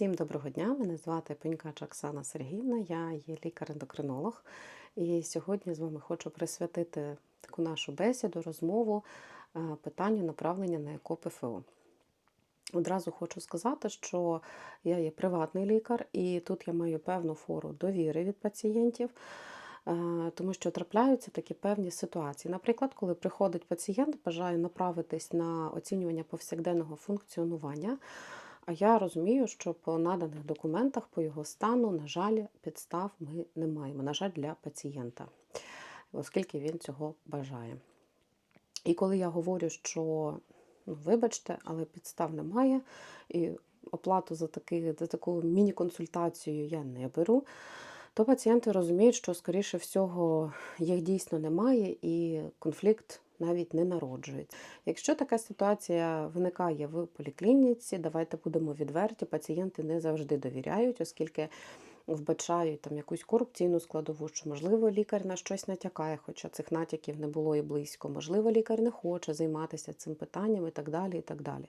Всім доброго дня! Мене звати Пенькач Оксана Сергіївна, я є лікар-ендокринолог. І сьогодні з вами хочу присвятити таку нашу бесіду, розмову е, питанню направлення на ЕКО ПФО. Одразу хочу сказати, що я є приватний лікар, і тут я маю певну фору довіри від пацієнтів, е, тому що трапляються такі певні ситуації. Наприклад, коли приходить пацієнт, бажає направитись на оцінювання повсякденного функціонування. А я розумію, що по наданих документах по його стану, на жаль, підстав ми не маємо. На жаль, для пацієнта, оскільки він цього бажає. І коли я говорю, що ну, вибачте, але підстав немає, і оплату за, таки, за таку міні-консультацію я не беру, то пацієнти розуміють, що, скоріше всього, їх дійсно немає, і конфлікт навіть не народжується. Якщо така ситуація виникає в поліклініці, давайте будемо відверті, пацієнти не завжди довіряють, оскільки вбачають там якусь корупційну складову, що, можливо, лікар на щось натякає, хоча цих натяків не було і близько, можливо, лікар не хоче займатися цим питанням і так далі. І так далі.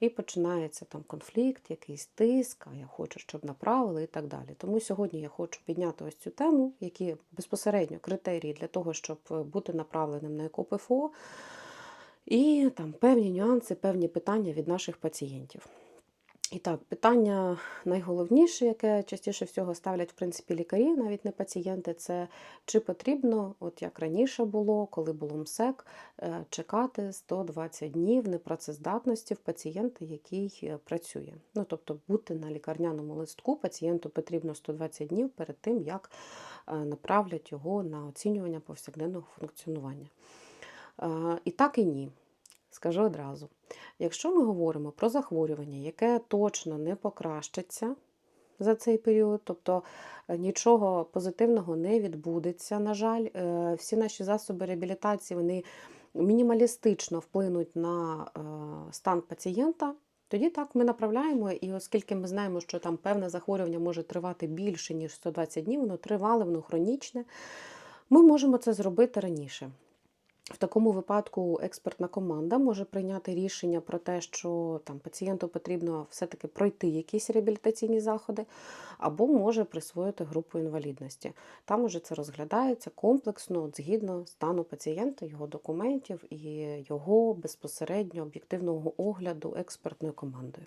І починається там конфлікт, якийсь тиск, а я хочу, щоб направили і так далі. Тому сьогодні я хочу підняти ось цю тему, які безпосередньо критерії для того, щоб бути направленим на ЕКО-ПФО, і там певні нюанси, певні питання від наших пацієнтів. І так, питання найголовніше, яке частіше всього ставлять в принципі лікарі, навіть не пацієнти, це чи потрібно, от як раніше було, коли було МСЕК, е, чекати 120 днів непрацездатності в пацієнта, який е, працює. Ну, тобто бути на лікарняному листку пацієнту потрібно 120 днів перед тим, як е, направлять його на оцінювання повсякденного функціонування. І так і ні. Скажу одразу. Якщо ми говоримо про захворювання, яке точно не покращиться за цей період, тобто е, нічого позитивного не відбудеться, на жаль, е, всі наші засоби реабілітації вони мінімалістично вплинуть на е, стан пацієнта. Тоді так ми направляємо, і оскільки ми знаємо, що там певне захворювання може тривати більше, ніж 120 днів, воно тривале, воно хронічне, ми можемо це зробити раніше. В такому випадку експертна команда може прийняти рішення про те, що там пацієнту потрібно все-таки пройти якісь реабілітаційні заходи, або може присвоїти групу інвалідності. Там уже це розглядається комплексно, згідно стану пацієнта, його документів і його безпосередньо об'єктивного огляду експертною командою.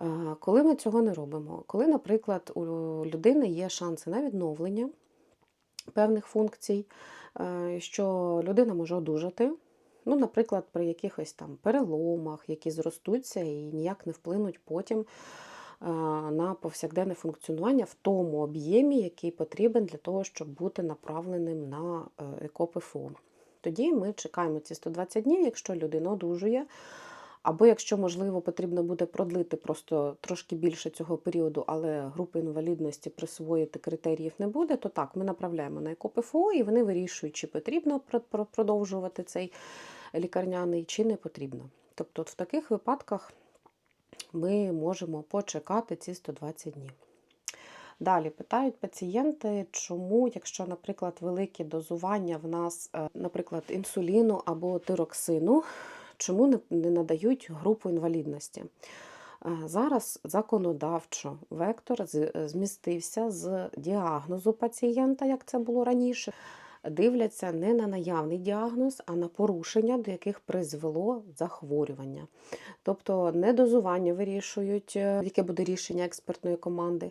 Е, коли ми цього не робимо, коли, наприклад, у людини є шанси на відновлення певних функцій. Е, що людина може одужати. Ну, Наприклад, при якихось там переломах, які зростуться і ніяк не вплинуть потім е, на повсякденне функціонування в тому об'ємі, який потрібен для того, щоб бути направленим на е, ЕКО-ПФО. Тоді ми чекаємо ці 120 днів, якщо людина одужує. Або, якщо, можливо, потрібно буде продлити просто трошки більше цього періоду, але групи інвалідності присвоїти критеріїв не буде, то так, ми направляємо на ЕКОПФО і вони вирішують, чи потрібно продовжувати цей лікарняний, чи не потрібно. Тобто, в таких випадках ми можемо почекати ці 120 днів. Далі питають пацієнти, чому, якщо, наприклад, великі дозування в нас, е, наприклад, інсуліну або тироксину, чому не надають групу інвалідності. Зараз законодавчо вектор змістився з діагнозу пацієнта, як це було раніше. Дивляться не на наявний діагноз, а на порушення, до яких призвело захворювання. Тобто не дозування вирішують, е, яке буде рішення експертної команди,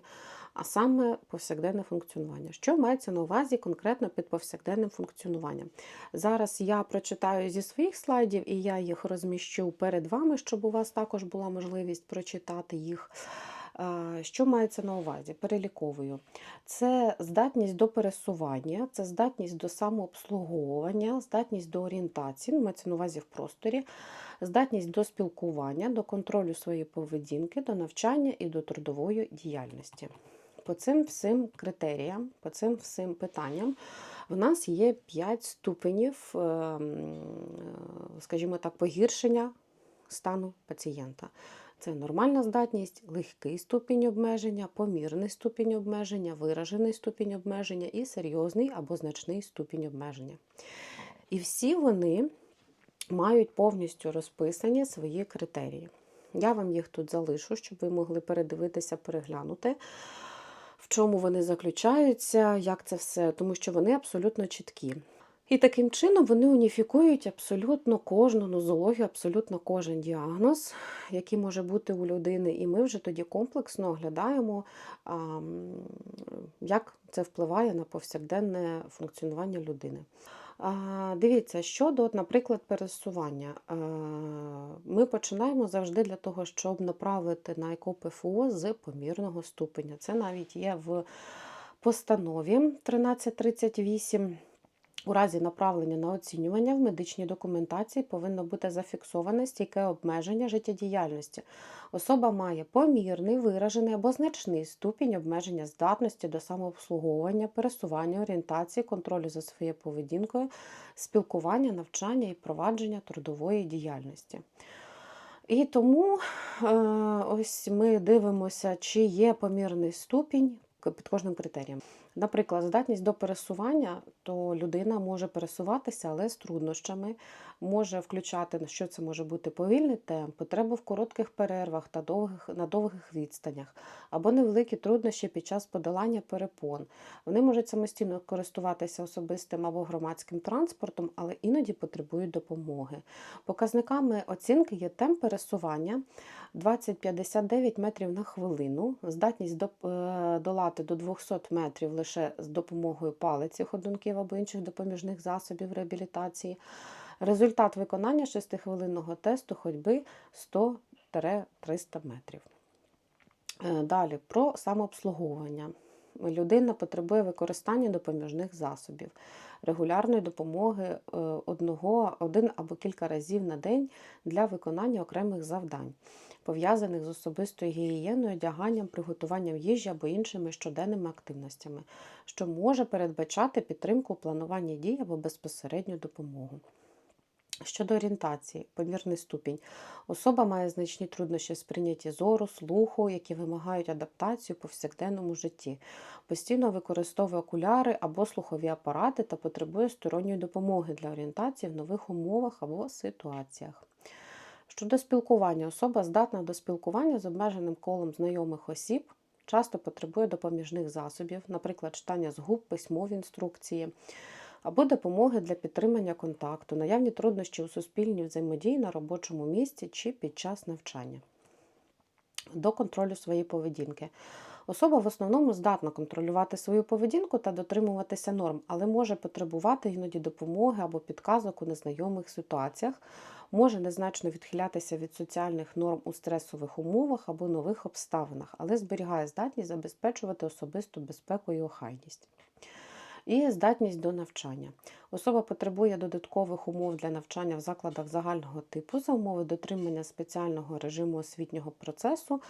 а саме повсякденне функціонування. Що мається на увазі конкретно під повсякденним функціонуванням? Зараз я прочитаю зі своїх слайдів, і я їх розміщу перед вами, щоб у вас також була можливість прочитати їх. Що мається на увазі? Переліковую. Це здатність до пересування, це здатність до самообслуговування, здатність до орієнтації, ну, мається на увазі в просторі, здатність до спілкування, до контролю своєї поведінки, до навчання і до трудової діяльності. По цим всім критеріям, по цим всім питанням в нас є 5 ступенів, ем, скажімо так, погіршення стану пацієнта. Це нормальна здатність, легкий ступінь обмеження, помірний ступінь обмеження, виражений ступінь обмеження і серйозний або значний ступінь обмеження. І всі вони мають повністю розписані свої критерії. Я вам їх тут залишу, щоб ви могли передивитися, переглянути, в чому вони заключаються, як це все, тому що вони абсолютно чіткі. І таким чином вони уніфікують абсолютно кожну нозологію, абсолютно кожен діагноз, який може бути у людини. І ми вже тоді комплексно оглядаємо, як це впливає на повсякденне функціонування людини. Дивіться, щодо, наприклад, пересування. Ми починаємо завжди для того, щоб направити на ЕКО ПФО з помірного ступеня. Це навіть є в постанові 1338. У разі направлення на оцінювання в медичній документації повинно бути зафіксоване стійке обмеження життєдіяльності. Особа має помірний, виражений або значний ступінь обмеження здатності до самообслуговування, пересування, орієнтації, контролю за своєю поведінкою, спілкування, навчання і провадження трудової діяльності. І тому е, ось ми дивимося, чи є помірний ступінь під кожним критерієм. Наприклад, здатність до пересування, то людина може пересуватися, але з труднощами, може включати, що це може бути повільний темп, потреба в коротких перервах та довгих, на довгих відстанях, або невеликі труднощі під час подолання перепон. Вони можуть самостійно користуватися особистим або громадським транспортом, але іноді потребують допомоги. Показниками оцінки є темп пересування 20-59 метрів на хвилину, здатність е, долати до 200 метрів лише з допомогою палиці, ходунків або інших допоміжних засобів реабілітації. Результат виконання 6-хвилинного тесту ходьби 100-300 метрів. Е, Далі про самообслуговування. Людина потребує використання допоміжних засобів, регулярної допомоги е, одного, один або кілька разів на день для виконання окремих завдань, пов'язаних з особистою гігієною, одяганням, приготуванням їжі або іншими щоденними активностями, що може передбачати підтримку у плануванні дій або безпосередню допомогу. Щодо орієнтації, помірний ступінь. Особа має значні труднощі в сприйнятті зору, слуху, які вимагають адаптацію у повсякденному житті. Постійно використовує окуляри або слухові апарати та потребує сторонньої допомоги для орієнтації в нових умовах або ситуаціях. Щодо спілкування, особа здатна до спілкування з обмеженим колом знайомих осіб, часто потребує допоміжних засобів, наприклад, читання з губ, письмові інструкції або допомоги для підтримання контакту, наявні труднощі у суспільній взаємодії на робочому місці чи під час навчання. До контролю своєї поведінки. Особа в основному здатна контролювати свою поведінку та дотримуватися норм, але може потребувати іноді допомоги або підказок у незнайомих ситуаціях, може незначно відхилятися від соціальних норм у стресових умовах або нових обставинах, але зберігає здатність забезпечувати особисту безпеку і охайність. І здатність до навчання. Особа потребує додаткових умов для навчання в закладах загального типу за умови дотримання спеціального режиму освітнього процесу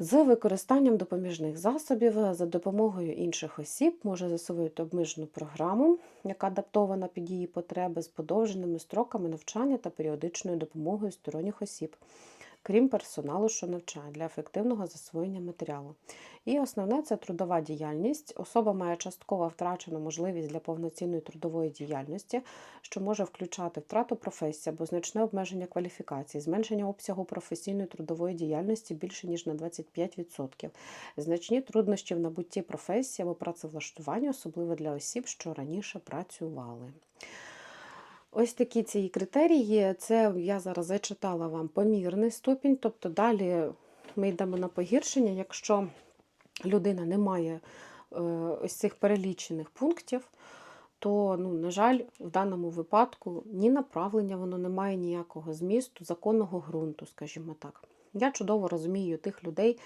з використанням допоміжних засобів за допомогою інших осіб може засвоїти обмежену програму, яка адаптована під її потреби з подовженими строками навчання та періодичною допомогою сторонніх осіб, крім персоналу, що навчає для ефективного засвоєння матеріалу. І основне це трудова діяльність. Особа має частково втрачену можливість для повноцінної трудової діяльності, що може включати втрату професії або значне обмеження кваліфікації, зменшення обсягу професійної трудової діяльності більше ніж на 25%, значні труднощі в набутті професії або працевлаштуванні, особливо для осіб, що раніше працювали. Ось такі ці критерії. Це я зараз зачитала вам помірний ступінь, тобто далі ми йдемо на погіршення, якщо людина не має е, ось цих перелічених пунктів, то, ну, на жаль, в даному випадку ні направлення, воно не має ніякого змісту, законного ґрунту, скажімо так. Я чудово розумію тих людей,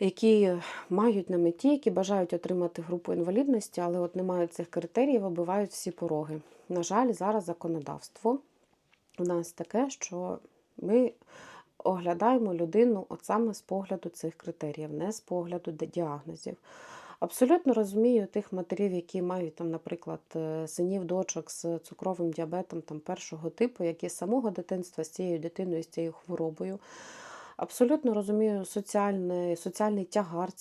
які мають на меті, які бажають отримати групу інвалідності, але от не мають цих критеріїв, оббивають всі пороги. На жаль, зараз законодавство у нас таке, що ми оглядаємо людину от саме з погляду цих критеріїв, не з погляду діагнозів. Абсолютно розумію тих матерів, які мають, там, наприклад, е, синів, дочок з цукровим діабетом там, першого типу, які з самого дитинства з цією дитиною, з цією хворобою. Абсолютно розумію соціальний, соціальний тягар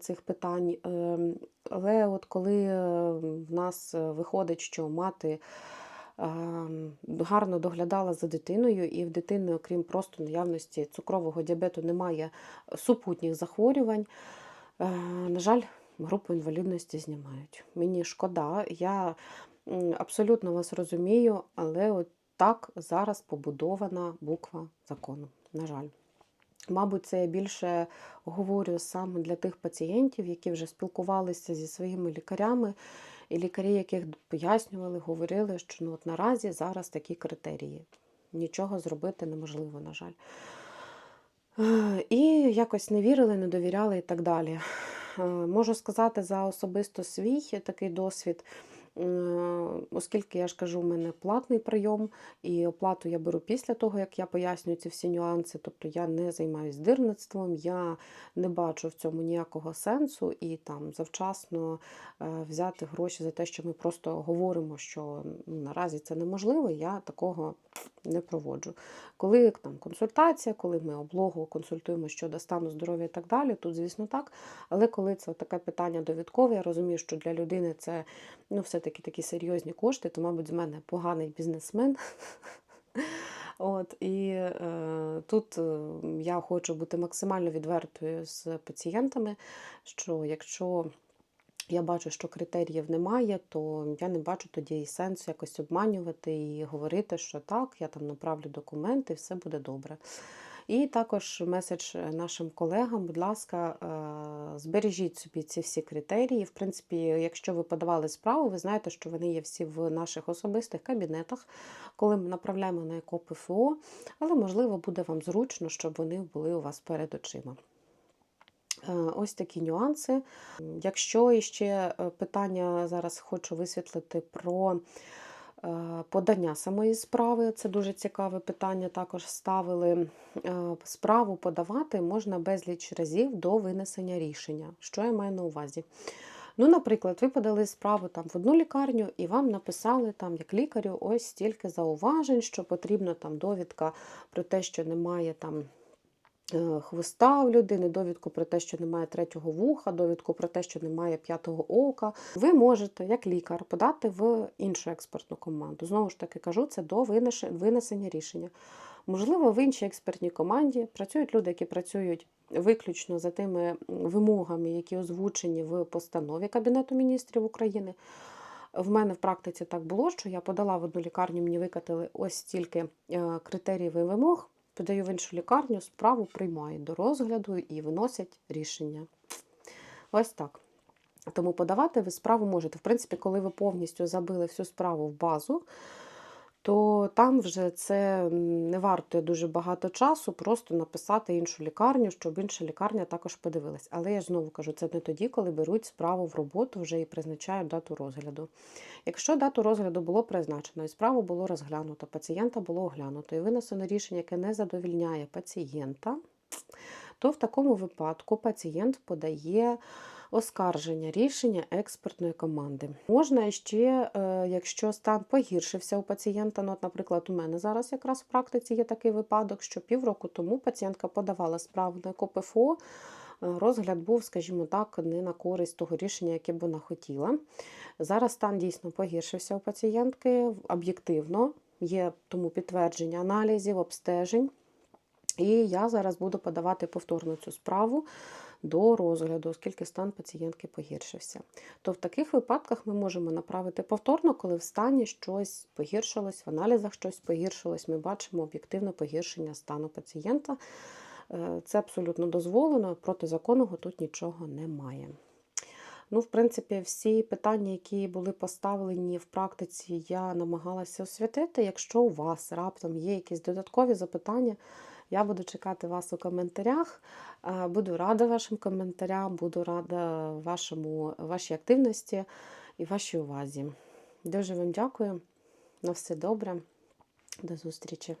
цих питань. ем, Але от коли е, в нас е, виходить, що мати ем, гарно доглядала за дитиною, і в дитини, окрім просто наявності цукрового діабету, немає супутніх захворювань. Е, На жаль, групу інвалідності знімають. Мені шкода, я абсолютно вас розумію, але от так зараз побудована буква закону. На жаль. Мабуть, це я більше говорю саме для тих пацієнтів, які вже спілкувалися зі своїми лікарями, і лікарі, яких пояснювали, говорили, що ну, от наразі зараз такі критерії. Нічого зробити неможливо, на жаль. І якось не вірили, не довіряли і так далі. Е, Можу сказати за особисто свій такий досвід. Е, Оскільки я ж кажу, у мене платний прийом, і оплату я беру після того, як я пояснюю ці всі нюанси. Тобто я не займаюся дирництвом, я не бачу в цьому ніякого сенсу і там завчасно е, взяти гроші за те, що ми просто говоримо, що ну, наразі це неможливо, я такого не проводжу. Коли там консультація, коли ми облогу консультуємо щодо стану здоров'я і так далі, тут, звісно, так. Але коли це таке питання довідкове, я розумію, що для людини це ну, все-таки такі серйозні кошти, то, мабуть, з мене поганий бізнесмен. От, І е, тут е, я хочу бути максимально відвертою з пацієнтами, що якщо я бачу, що критеріїв немає, то я не бачу тоді і сенсу якось обманювати і говорити, що так, я там направлю документи, все буде добре. І також меседж нашим колегам, будь ласка, е, збережіть собі ці всі критерії. В принципі, якщо ви подавали справу, ви знаєте, що вони є всі в наших особистих кабінетах, коли ми направляємо на ЕКО ПФО, але можливо буде вам зручно, щоб вони були у вас перед очима. Е, Ось такі нюанси. Якщо іще е, питання зараз хочу висвітлити про е, подання самої справи, це дуже цікаве питання. Також ставили Е, справу подавати можна безліч разів до винесення рішення. Що я маю на увазі? Ну, наприклад, ви подали справу там в одну лікарню і вам написали там як лікарю ось стільки зауважень, що потрібна там довідка про те, що немає там е, хвоста в людини, довідку про те, що немає третього вуха, довідку про те, що немає п'ятого ока. Ви можете, як лікар, подати в іншу експертну команду. Знову ж таки кажу, це до винесення рішення. Можливо, в іншій експертній команді працюють люди, які працюють виключно за тими вимогами, які озвучені в постанові Кабінету міністрів України. В мене в практиці так було, що я подала в одну лікарню, мені викатили ось стільки е, критеріїв і вимог, подаю в іншу лікарню, справу приймають до розгляду і виносять рішення. Ось так. Тому подавати ви справу можете. В принципі, коли ви повністю забили всю справу в базу, то там вже це не вартує дуже багато часу, просто написати іншу лікарню, щоб інша лікарня також подивилась. Але я знову кажу, це не тоді, коли беруть справу в роботу вже і призначають дату розгляду. Якщо дату розгляду було призначено і справу було розглянуто, пацієнта було оглянуто і винесено рішення, яке не задовільняє пацієнта, то в такому випадку пацієнт подає оскарження рішення експертної команди. Можна ще, е, якщо стан погіршився у пацієнта, ну, от, наприклад, у мене зараз якраз в практиці є такий випадок, що півроку тому пацієнтка подавала справу на КПФО, е, розгляд був, скажімо так, не на користь того рішення, яке б вона хотіла. Зараз стан дійсно погіршився у пацієнтки об'єктивно, є тому підтвердження аналізів, обстежень. І я зараз буду подавати повторно цю справу до розгляду, оскільки стан пацієнтки погіршився. То в таких випадках ми можемо направити повторно, коли в стані щось погіршилось, в аналізах щось погіршилось, ми бачимо об'єктивне погіршення стану пацієнта. Е, Це абсолютно дозволено, протизаконного тут нічого немає. Ну, в принципі, всі питання, які були поставлені в практиці, я намагалася освятити. Якщо у вас раптом є якісь додаткові запитання, я буду чекати вас у коментарях. Буду рада вашим коментарям, буду рада вашому, вашій активності і вашій увазі. Дуже вам дякую. На все добре. До зустрічі!